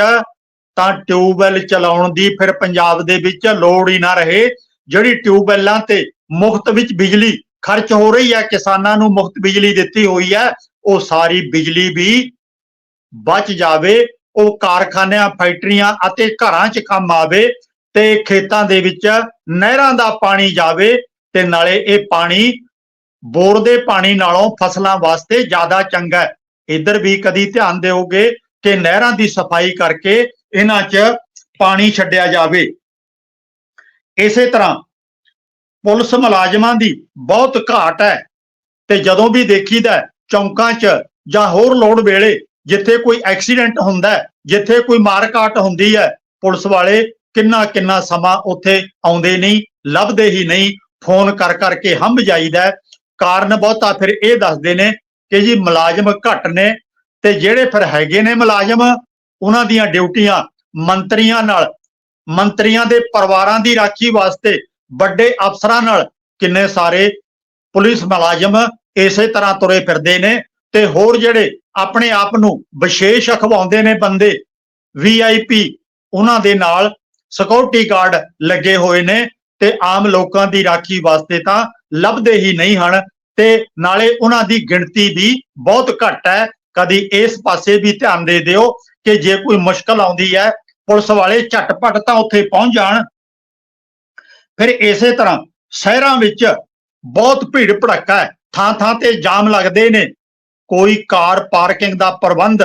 ਤਾਂ ਟਿਊਬਵੈਲ ਚਲਾਉਣ ਦੀ ਫਿਰ ਪੰਜਾਬ ਦੇ ਵਿੱਚ ਲੋੜ ਹੀ ਨਾ ਰਹੇ। ਜਿਹੜੀ ਟਿਊਬਵੈਲਾਂ ਤੇ ਮੁਫਤ ਵਿੱਚ ਬਿਜਲੀ ਖਰਚ ਹੋ ਰਹੀ ਹੈ, ਕਿਸਾਨਾਂ ਨੂੰ ਮੁਫਤ ਬਿਜਲੀ ਦਿੱਤੀ ਹੋਈ ਹੈ, ਉਹ ਸਾਰੀ ਬਿਜਲੀ ਵੀ ਬਚ ਜਾਵੇ, ਉਹ ਕਾਰਖਾਨਿਆਂ, ਫੈਕਟਰੀਆਂ ਅਤੇ ਘਰਾਂ 'ਚ ਕੰਮ ਆਵੇ ਤੇ ਖੇਤਾਂ ਦੇ ਵਿੱਚ ਨਹਿਰਾਂ ਦਾ ਪਾਣੀ ਜਾਵੇ ਤੇ ਨਾਲੇ ਇਹ ਪਾਣੀ, ਬੋਰ ਦੇ ਪਾਣੀ ਨਾਲੋਂ ਫਸਲਾਂ ਵਾਸਤੇ ਜ਼ਿਆਦਾ ਚੰਗਾ ਹੈ। ਇੱਧਰ ਵੀ ਕਦੀ ਧਿਆਨ ਦਿਓਗੇ ਕਿ ਨਹਿਰਾਂ ਦੀ ਸਫ਼ਾਈ ਕਰਕੇ ਇਹਨਾਂ 'ਚ ਪਾਣੀ ਛੱਡਿਆ ਜਾਵੇ। ਇਸੇ ਤਰ੍ਹਾਂ ਪੁਲਿਸ ਮੁਲਾਜ਼ਮਾਂ ਦੀ ਬਹੁਤ ਘਾਟ ਹੈ ਤੇ ਜਦੋਂ ਵੀ ਦੇਖੀਦਾ ਚੌਂਕਾਂ 'ਚ ਜਾਂ ਹੋਰ ਲੋੜ ਵੇਲੇ ਜਿੱਥੇ ਕੋਈ ਐਕਸੀਡੈਂਟ ਹੁੰਦਾ ਹੈ, ਜਿੱਥੇ ਕੋਈ ਮਾਰਕਾਟ ਹੁੰਦੀ ਹੈ, ਪੁਲਿਸ ਵਾਲੇ ਕਿੰਨਾ ਕਿੰਨਾ ਸਮਾਂ ਉੱਥੇ ਆਉਂਦੇ ਨਹੀਂ, ਲੱਭਦੇ ਹੀ ਨਹੀਂ, ਫੋਨ ਕਰ ਕਰਕੇ ਹੰਭ ਜਾਈਦਾ ਕਾਰਨ ਬਹੁਤਾ ਫਿਰ ਇਹ ਦੱਸਦੇ ਨੇ ਕਿ ਜੀ ਮੁਲਾਜ਼ਮ ਘੱਟ ਨੇ ਤੇ ਜਿਹੜੇ ਫਿਰ ਹੈਗੇ ਨੇ ਮੁਲਾਜ਼ਮ, ਉਹਨਾਂ ਦੀਆਂ ਡਿਊਟੀਆਂ ਮੰਤਰੀਆਂ ਨਾਲ, ਮੰਤਰੀਆਂ ਦੇ ਪਰਿਵਾਰਾਂ ਦੀ ਰਾਖੀ ਵਾਸਤੇ ਵੱਡੇ ਅਫਸਰਾਂ ਨਾਲ ਕਿੰਨੇ ਸਾਰੇ ਪੁਲਿਸ ਮੁਲਾਜ਼ਮ ਇਸੇ ਤਰ੍ਹਾਂ ਤੁਰੇ ਫਿਰਦੇ ਨੇ ਤੇ ਹੋਰ ਜਿਹੜੇ ਆਪਣੇ ਆਪ ਨੂੰ ਵਿਸ਼ੇਸ਼ ਅਖਵਾਉਂਦੇ ਨੇ ਬੰਦੇ ਵੀਆਈਪੀ ਉਹਨਾਂ ਦੇ ਨਾਲ ਸਿਕਿਉਰਿਟੀ ਗਾਰਡ ਲੱਗੇ ਹੋਏ ਨੇ ਤੇ ਆਮ ਲੋਕਾਂ ਦੀ ਰਾਖੀ ਵਾਸਤੇ ਤਾਂ ਲੱਭਦੇ ਹੀ ਨਹੀਂ ਹਨ। ਤੇ ਨਾਲੇ ਉਹਨਾਂ ਦੀ ਗਿਣਤੀ ਵੀ ਬਹੁਤ ਘੱਟ ਹੈ। ਕਦੀ ਇਸ ਪਾਸੇ ਵੀ ਧਿਆਨ ਦੇ ਦਿਓ ਕਿ ਜੇ ਕੋਈ ਮੁਸ਼ਕਲ ਆਉਂਦੀ ਹੈ, ਪੁਲਿਸ ਵਾਲੇ ਝਟਪਟ ਤਾਂ ਉੱਥੇ ਪਹੁੰਚ ਜਾਣ। ਫਿਰ ਇਸੇ ਤਰ੍ਹਾਂ ਸ਼ਹਿਰਾਂ ਵਿੱਚ ਬਹੁਤ ਭੀੜ ਭੜੱਕਾ ਹੈ। ਥਾਂ ਥਾਂ ਤੇ ਜਾਮ ਲੱਗਦੇ ਨੇ। ਕੋਈ ਕਾਰ ਪਾਰਕਿੰਗ ਦਾ ਪ੍ਰਬੰਧ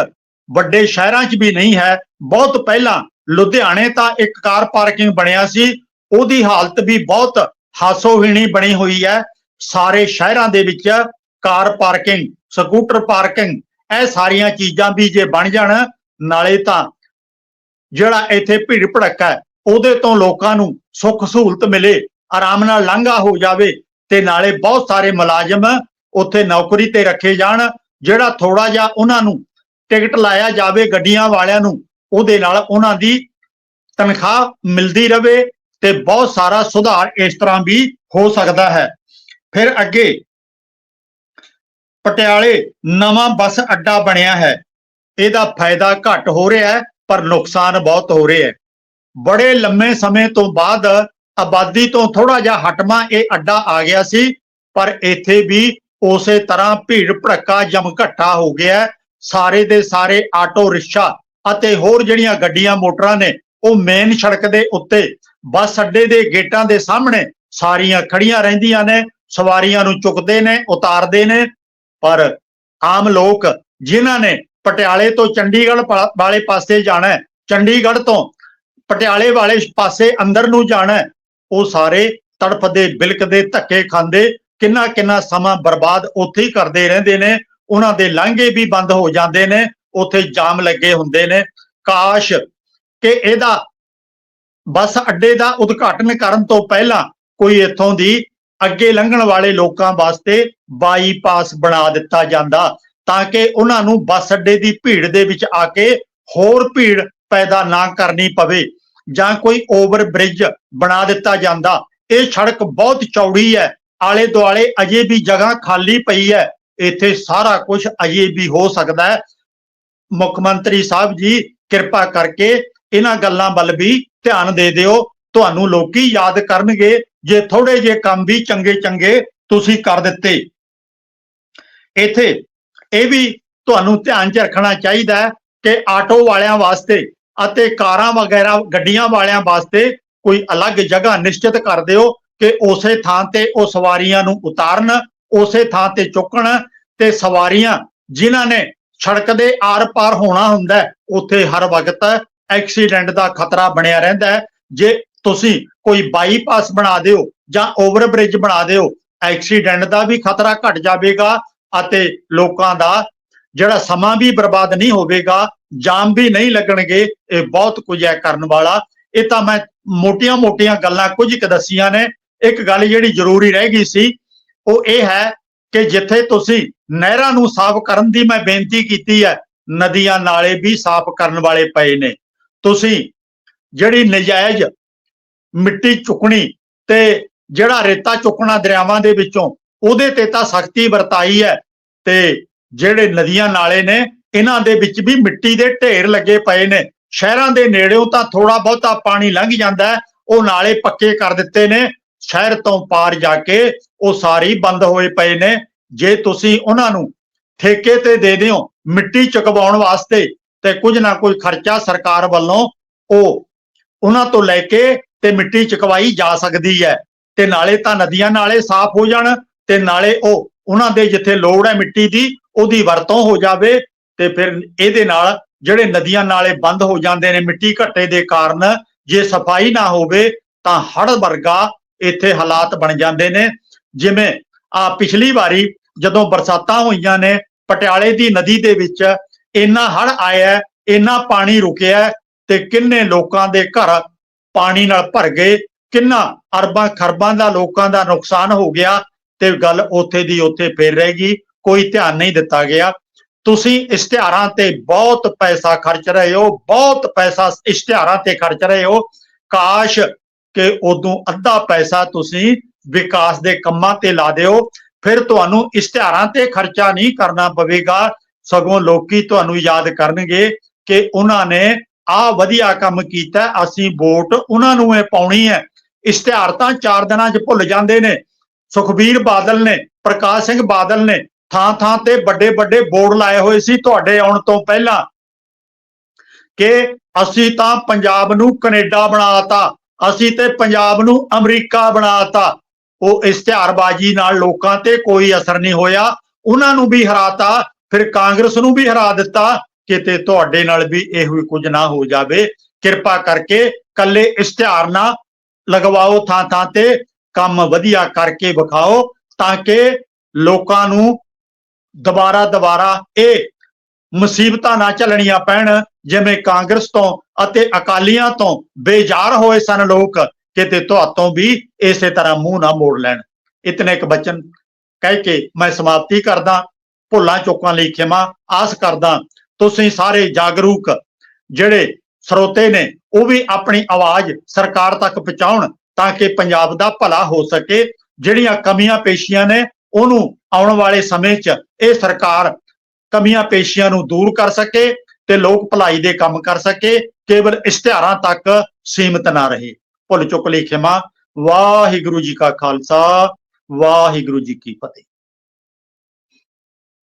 ਵੱਡੇ ਸ਼ਹਿਰਾਂ 'ਚ ਵੀ ਨਹੀਂ ਹੈ। ਬਹੁਤ ਪਹਿਲਾਂ ਲੁਧਿਆਣੇ ਤਾਂ ਇੱਕ ਕਾਰ ਪਾਰਕਿੰਗ ਬਣਿਆ ਸੀ। ਉਹਦੀ ਹਾਲਤ ਵੀ ਬਹੁਤ ਹਾਸੋਹੀਣੀ ਬਣੀ ਹੋਈ ਹੈ। ਸਾਰੇ ਸ਼ਹਿਰਾਂ ਦੇ ਵਿੱਚ ਕਾਰ ਪਾਰਕਿੰਗ, ਸਕੂਟਰ ਪਾਰਕਿੰਗ, ਇਹ ਸਾਰੀਆਂ ਚੀਜ਼ਾਂ ਵੀ ਜੇ ਬਣ ਜਾਣ, ਨਾਲੇ ਤਾਂ ਜਿਹੜਾ ਇੱਥੇ ਭੀੜ ਭੜੱਕਾ ਹੈ, ਉਹਦੇ ਤੋਂ ਲੋਕਾਂ ਨੂੰ ਸੁੱਖ ਸਹੂਲਤ ਮਿਲੇ, ਆਰਾਮ ਨਾਲ ਲੰਘਾ ਹੋ ਜਾਵੇ ਤੇ ਨਾਲੇ ਬਹੁਤ ਸਾਰੇ ਮੁਲਾਜ਼ਮ ਉੱਥੇ ਨੌਕਰੀ ਤੇ ਰੱਖੇ ਜਾਣ, ਜਿਹੜਾ ਥੋੜਾ ਜਿਹਾ ਉਹਨਾਂ ਨੂੰ ਟਿਕਟ ਲਾਇਆ ਜਾਵੇ ਗੱਡੀਆਂ ਵਾਲਿਆਂ ਨੂੰ, ਉਹਦੇ ਨਾਲ ਉਹਨਾਂ ਦੀ ਤਨਖਾਹ ਮਿਲਦੀ ਰਵੇ ਤੇ ਬਹੁਤ ਸਾਰਾ ਸੁਧਾਰ ਇਸ ਤਰ੍ਹਾਂ ਵੀ ਹੋ ਸਕਦਾ ਹੈ। ਫਿਰ ਅੱਗੇ ਪਟਿਆਲੇ ਨਵਾਂ ਬੱਸ ਅੱਡਾ ਬਣਿਆ ਹੈ। ਇਹਦਾ ਫਾਇਦਾ ਘੱਟ ਹੋ ਰਿਹਾ ਹੈ, ਪਰ ਨੁਕਸਾਨ ਬਹੁਤ ਹੋ ਰਿਹਾ ਹੈ। ਬੜੇ ਲੰਮੇ ਸਮੇਂ ਤੋਂ ਬਾਅਦ ਆਬਾਦੀ ਤੋਂ ਥੋੜਾ ਜਿਹਾ ਹਟਵਾ ਇਹ ਅੱਡਾ ਆ ਗਿਆ ਸੀ, ਪਰ ਇੱਥੇ ਵੀ ਉਸੇ ਤਰ੍ਹਾਂ ਭੀੜ ਭੜੱਕਾ ਜਮਘੱਟਾ ਹੋ ਗਿਆ ਸਾਰੇ ਦੇ ਸਾਰੇ ਆਟੋ, ਰਿਕਸ਼ਾ ਅਤੇ ਹੋਰ ਜਿਹੜੀਆਂ ਗੱਡੀਆਂ, ਮੋਟਰਾਂ ਨੇ, ਉਹ ਮੇਨ ਸੜਕ ਦੇ ਉੱਤੇ ਬੱਸ ਅੱਡੇ ਦੇ ਗੇਟਾਂ ਦੇ ਸਾਹਮਣੇ ਸਾਰੀਆਂ ਖੜੀਆਂ ਰਹਿੰਦੀਆਂ ਨੇ। ਸਵਾਰੀਆਂ ਨੂੰ ਚੁੱਕਦੇ ਨੇ ਉਤਾਰਦੇ ਨੇ ਪਰ ਆਮ ਲੋਕ ਜਿਨ੍ਹਾਂ ਨੇ ਪਟਿਆਲੇ ਤੋਂ ਚੰਡੀਗੜ੍ਹ ਵਾਲੇ ਪਾਸੇ ਜਾਣਾ ਹੈ ਚੰਡੀਗੜ੍ਹ ਤੋਂ ਪਟਿਆਲੇ ਵਾਲੇ ਪਾਸੇ ਅੰਦਰ ਨੂੰ ਜਾਣਾ ਹੈ, ਉਹ ਸਾਰੇ ਤੜਫਦੇ ਬਿਲਕਦੇ ਧੱਕੇ ਖਾਂਦੇ ਕਿੰਨਾ ਕਿੰਨਾ ਸਮਾਂ ਬਰਬਾਦ ਉੱਥੇ ਹੀ ਕਰਦੇ ਰਹਿੰਦੇ ਨੇ ਉਹਨਾਂ ਦੇ ਲਾਂਘੇ ਵੀ ਬੰਦ ਹੋ ਜਾਂਦੇ ਨੇ ਉੱਥੇ ਜਾਮ ਲੱਗੇ ਹੁੰਦੇ ਨੇ। ਕਾਸ਼ ਕਿ ਇਹਦਾ ਬੱਸ ਅੱਡੇ ਦਾ ਉਦਘਾਟਨ ਕਰਨ ਤੋਂ ਪਹਿਲਾਂ ਕੋਈ ਇੱਥੋਂ ਦੀ ਅੱਗੇ ਲੰਘਣ ਵਾਲੇ ਲੋਕਾਂ ਵਾਸਤੇ ਬਾਈਪਾਸ ਬਣਾ ਦਿੱਤਾ ਜਾਂਦਾ ਤਾਂ ਕਿ ਉਹਨਾਂ ਨੂੰ ਬੱਸ ਅੱਡੇ ਦੀ ਭੀੜ ਦੇ ਵਿੱਚ ਆ ਕੇ ਹੋਰ ਭੀੜ ਪੈਦਾ ਨਾ ਕਰਨੀ ਪਵੇ ਜਾਂ ਕੋਈ ਓਵਰ ਬ੍ਰਿਜ ਬਣਾ ਦਿੱਤਾ ਜਾਂਦਾ। ਇਹ ਸੜਕ ਬਹੁਤ ਚੌੜੀ ਹੈ ਆਲੇ ਦੁਆਲੇ ਅਜੇ ਵੀ ਜਗ੍ਹਾ ਖਾਲੀ ਪਈ ਹੈ। ਇੱਥੇ ਸਾਰਾ ਕੁਝ ਅਜੇ ਵੀ ਹੋ ਸਕਦਾ ਹੈ। ਮੁੱਖ ਮੰਤਰੀ ਸਾਹਿਬ ਜੀ, ਕਿਰਪਾ ਕਰਕੇ ਇਹਨਾਂ ਗੱਲਾਂ ਵੱਲ ਵੀ ਧਿਆਨ ਦੇ ਦਿਓ। ਤੁਹਾਨੂੰ ਲੋਕੀ ਯਾਦ ਕਰਨਗੇ ਜੇ ਥੋੜੇ ਜੇ ਕੰਮ ਵੀ ਚੰਗੇ ਚੰਗੇ ਤੁਸੀਂ ਕਰ ਦਿੱਤੇ। ਇੱਥੇ ਇਹ ਵੀ ਤੁਹਾਨੂੰ ਧਿਆਨ 'ਚ ਰੱਖਣਾ ਚਾਹੀਦਾ ਹੈ ਕਿ ਆਟੋ ਵਾਲਿਆਂ ਵਾਸਤੇ ਅਤੇ ਕਾਰਾਂ ਵਗੈਰਾ, ਗੱਡੀਆਂ ਵਾਲਿਆਂ ਵਾਸਤੇ ਕੋਈ ਅਲੱਗ ਜਗ੍ਹਾ ਨਿਸ਼ਚਿਤ ਕਰ ਦਿਓ ਕਿ ਉਸੇ ਥਾਂ ਤੇ ਉਹ ਸਵਾਰੀਆਂ ਨੂੰ ਉਤਾਰਨ, ਉਸੇ ਥਾਂ ਤੇ ਚੁੱਕਣ ਤੇ ਸਵਾਰੀਆਂ ਜਿਨ੍ਹਾਂ ਨੇ ਸੜਕ ਦੇ ਆਰ-ਪਾਰ ਹੋਣਾ ਹੁੰਦਾ ਉੱਥੇ ਹਰ ਵਕਤ ਐਕਸੀਡੈਂਟ ਦਾ ਖਤਰਾ ਬਣਿਆ ਰਹਿੰਦਾ ਹੈ। ਜੇ ਤੁਸੀਂ ਕੋਈ ਬਾਈਪਾਸ ਬਣਾ ਦਿਓ ਜਾਂ ਓਵਰ ਬ੍ਰਿਜ ਬਣਾ ਦਿਓ ਐਕਸੀਡੈਂਟ ਦਾ ਵੀ ਖਤਰਾ ਘਟ ਜਾਵੇਗਾ ਅਤੇ ਲੋਕਾਂ ਦਾ ਜਿਹੜਾ ਸਮਾਂ ਵੀ ਬਰਬਾਦ ਨਹੀਂ ਹੋਵੇਗਾ, ਜਾਮ ਵੀ ਨਹੀਂ ਲੱਗਣਗੇ, ਇਹ ਬਹੁਤ ਕੁਝ ਹੈ ਕਰਨ ਵਾਲਾ। ਇਹ ਤਾਂ ਮੈਂ ਮੋਟੀਆਂ-ਮੋਟੀਆਂ ਗੱਲਾਂ ਕੁਝ ਕੁ ਦੱਸੀਆਂ ਨੇ। ਇੱਕ ਗੱਲ ਜਿਹੜੀ ਜ਼ਰੂਰੀ ਰਹਿ ਗਈ ਸੀ, ਉਹ ਇਹ ਹੈ ਕਿ ਜਿੱਥੇ ਤੁਸੀਂ ਨਹਿਰਾਂ ਨੂੰ ਸਾਫ਼ ਕਰਨ ਦੀ ਮੈਂ ਬੇਨਤੀ ਕੀਤੀ ਹੈ, ਨਦੀਆਂ ਨਾਲੇ ਵੀ ਸਾਫ਼ ਕਰਨ ਵਾਲੇ ਪਏ ਨੇ। ਤੁਸੀਂ ਜਿਹੜੀ ਨਜਾਇਜ਼ ਮਿੱਟੀ ਚੁੱਕਣੀ ਤੇ ਜਿਹੜਾ ਰੇਤਾ ਚੁੱਕਣਾ ਦਰਿਆਵਾਂ ਦੇ ਵਿੱਚੋਂ, ਉਹਦੇ ਤੇ ਤਾਂ ਸਖਤੀ ਵਰਤਾਈ ਹੈ ਤੇ ਜਿਹੜੇ ਨਦੀਆਂ ਨਾਲੇ ਨੇ, ਇਹਨਾਂ ਦੇ ਵਿੱਚ ਵੀ ਮਿੱਟੀ ਦੇ ਢੇਰ ਲੱਗੇ ਪਏ ਨੇ। ਸ਼ਹਿਰਾਂ ਦੇ ਨੇੜਿਓਂ ਤਾਂ ਥੋੜਾ ਬਹੁਤਾ ਪਾਣੀ ਲੰਘ ਜਾਂਦਾ ਉਹ ਨਾਲੇ ਪੱਕੇ ਕਰ ਦਿੱਤੇ ਨੇ। ਸ਼ਹਿਰ ਤੋਂ ਪਾਰ ਜਾ ਕੇ ਉਹ ਸਾਰੀ ਬੰਦ ਹੋਏ ਪਏ ਨੇ। ਜੇ ਤੁਸੀਂ ਉਹਨਾਂ ਨੂੰ ਠੇਕੇ ਤੇ ਦੇ ਦਿਓ ਮਿੱਟੀ ਚੁਕਵਾਉਣ ਵਾਸਤੇ ਤੇ ਕੁਝ ਨਾ ਕੁਝ ਖਰਚਾ ਸਰਕਾਰ ਵੱਲੋਂ ਉਹ ਉਹਨਾਂ ਤੋਂ ਲੈ ਕੇ ਤੇ ਮਿੱਟੀ ਚਕਵਾਈ ਜਾ ਸਕਦੀ ਹੈ। ਤੇ ਨਾਲੇ ਤਾਂ ਨਦੀਆਂ ਨਾਲੇ ਸਾਫ਼ ਹੋ ਜਾਣ ਤੇ ਨਾਲੇ ਉਹ ਉਹਨਾਂ ਦੇ ਜਿੱਥੇ ਲੋੜ ਹੈ ਮਿੱਟੀ ਦੀ, ਉਹਦੀ ਵਰਤੋਂ ਹੋ ਜਾਵੇ ਤੇ ਫਿਰ ਇਹਦੇ ਨਾਲ ਜਿਹੜੇ ਨਦੀਆਂ ਨਾਲੇ ਬੰਦ ਹੋ ਜਾਂਦੇ ਨੇ ਮਿੱਟੀ ਘੱਟੇ ਦੇ ਕਾਰਨ ਜੇ ਸਫ਼ਾਈ ਨਾ ਹੋਵੇ ਤਾਂ ਹੜ੍ਹ ਵਰਗਾ ਇੱਥੇ ਹਾਲਾਤ ਬਣ ਜਾਂਦੇ ਨੇ। ਜਿਵੇਂ ਆ ਪਿਛਲੀ ਵਾਰੀ ਜਦੋਂ ਬਰਸਾਤਾਂ ਹੋਈਆਂ ਨੇ, ਪਟਿਆਲੇ ਦੀ ਨਦੀ ਦੇ ਵਿੱਚ ਇੰਨਾ ਹੜ੍ਹ ਆਇਆ, ਇੰਨਾ ਪਾਣੀ ਰੁਕਿਆ ਤੇ ਕਿੰਨੇ ਲੋਕਾਂ ਦੇ ਘਰ ਪਾਣੀ ਨਾਲ ਭਰ ਗਏ, ਕਿੰਨਾ ਅਰਬਾਂ ਖਰਬਾਂ ਦਾ ਲੋਕਾਂ ਦਾ ਨੁਕਸਾਨ ਹੋ ਗਿਆ ਤੇ ਗੱਲ ਉੱਥੇ ਦੀ ਉੱਥੇ ਫੇਰ ਰਹੇਗੀ ਕੋਈ ਧਿਆਨ ਨਹੀਂ ਦਿੱਤਾ ਗਿਆ। ਤੁਸੀਂ ਇਸ਼ਤਿਹਾਰਾਂ ਤੇ ਬਹੁਤ ਪੈਸਾ ਖਰਚ ਰਹੇ ਹੋ, ਬਹੁਤ ਪੈਸਾ ਇਸ਼ਤਿਹਾਰਾਂ ਤੇ ਖਰਚ ਰਹੇ ਹੋ। ਕਾਸ਼ ਕਿ ਉਦੋਂ ਅੱਧਾ ਪੈਸਾ ਤੁਸੀਂ ਵਿਕਾਸ ਦੇ ਕੰਮਾਂ ਤੇ ਲਾ ਦਿਓ, ਫਿਰ ਤੁਹਾਨੂੰ ਇਸ਼ਤਿਹਾਰਾਂ ਤੇ ਖਰਚਾ ਨਹੀਂ ਕਰਨਾ ਪਵੇਗਾ। ਸਗੋਂ ਲੋਕੀ ਤੁਹਾਨੂੰ ਯਾਦ ਕਰਨਗੇ ਕਿ ਉਹਨਾਂ ਨੇ ਆ ਵਧੀਆ ਕੰਮ ਕੀਤਾ, ਅਸੀਂ ਵੋਟ ਉਹਨਾਂ ਨੂੰ ਇਹ ਪਾਉਣੀ ਹੈ। ਇਸ਼ਤਿਹਾਰ ਤਾਂ 4 ਦਿਨਾਂ 'ਚ ਭੁੱਲ ਜਾਂਦੇ ਨੇ। ਸੁਖਬੀਰ ਬਾਦਲ ਨੇ, ਪ੍ਰਕਾਸ਼ ਸਿੰਘ ਬਾਦਲ ਨੇ ਥਾਂ ਥਾਂ ਤੇ ਵੱਡੇ ਵੱਡੇ ਬੋਰਡ ਲਾਏ ਹੋਏ ਸੀ ਤੁਹਾਡੇ ਆਉਣ ਤੋਂ ਪਹਿਲਾਂ ਕਿ ਅਸੀਂ ਤਾਂ ਪੰਜਾਬ ਨੂੰ ਕੈਨੇਡਾ ਬਣਾਤਾ, ਅਸੀਂ ਤੇ ਪੰਜਾਬ ਨੂੰ ਅਮਰੀਕਾ ਬਣਾਤਾ। ਉਹ ਇਸ਼ਤਿਹਾਰਬਾਜ਼ੀ ਨਾਲ ਲੋਕਾਂ ਤੇ ਕੋਈ ਅਸਰ ਨਹੀਂ ਹੋਇਆ। ਉਹਨਾਂ ਨੂੰ ਵੀ ਹਰਾਤਾ, ਫਿਰ ਕਾਂਗਰਸ ਨੂੰ ਵੀ ਹਰਾ ਦਿੱਤਾ। ਕਿਤੇ ਤੁਹਾਡੇ ਨਾਲ ਵੀ ਇਹੋ ਹੀ ਕੁਝ ਨਾ ਹੋ ਜਾਵੇ। ਕਿਰਪਾ ਕਰਕੇ ਕੱਲੇ ਇਸ਼ਤਿਹਾਰ ਨਾ ਲਗਵਾਓ ਥਾਂ ਥਾਂ ਤੇ ਕੰਮ ਵਧੀਆ ਕਰਕੇ ਵਿਖਾਓ ਤਾਂ ਕਿ ਲੋਕਾਂ ਨੂੰ ਦੁਬਾਰਾ ਦੁਬਾਰਾ ਇਹ ਮੁਸੀਬਤਾਂ ਨਾ ਝੱਲਣੀਆਂ ਪੈਣ। ਜਿਵੇਂ ਕਾਂਗਰਸ ਤੋਂ ਅਤੇ ਅਕਾਲੀਆਂ ਤੋਂ ਬੇਜ਼ਾਰ ਹੋਏ ਸਨ ਲੋਕ, ਕਿਤੇ ਤੁਹਾਤੋਂ ਵੀ ਇਸੇ ਤਰ੍ਹਾਂ ਮੂੰਹ ਨਾ ਮੋੜ ਲੈਣ। ਇਤਨੇ ਇੱਕ ਬਚਨ ਕਹਿ ਕੇ ਮੈਂ ਸਮਾਪਤੀ ਕਰਦਾ। ਭੁੱਲਾਂ ਚੁੱਕਾਂ ਲਈ ਖਿਮਾ ਆਸ ਕਰਦਾ। ਤੁਸੀਂ ਸਾਰੇ ਜਾਗਰੂਕ ਜਿਹੜੇ ਸਰੋਤੇ ਨੇ, ਉਹ ਵੀ ਆਪਣੀ ਆਵਾਜ਼ ਸਰਕਾਰ ਤੱਕ ਪਹੁੰਚਾਉਣ ਤਾਂ ਕਿ ਪੰਜਾਬ ਦਾ ਭਲਾ ਹੋ ਸਕੇ। ਜਿਹੜੀਆਂ ਕਮੀਆਂ ਪੇਸ਼ੀਆਂ ਨੇ, ਉਹਨੂੰ ਆਉਣ ਵਾਲੇ ਸਮੇਂ 'ਚ ਇਹ ਸਰਕਾਰ ਕਮੀਆਂ ਪੇਸ਼ੀਆਂ ਨੂੰ ਦੂਰ ਕਰ ਸਕੇ ਤੇ ਲੋਕ ਭਲਾਈ ਦੇ ਕੰਮ ਕਰ ਸਕੇ। ਕੇਵਲ ਇਸ਼ਤਿਹਾਰਾਂ ਤੱਕ ਸੀਮਤ ਨਾ ਰਹੇ। ਭੁੱਲ ਚੁੱਕ ਲਈ ਖਿਮਾ ਵਾਹਿਗੁਰੂ ਜੀ ਕਾ ਖਾਲਸਾ, ਵਾਹਿਗੁਰੂ ਜੀ ਕੀ ਫਤਿਹ।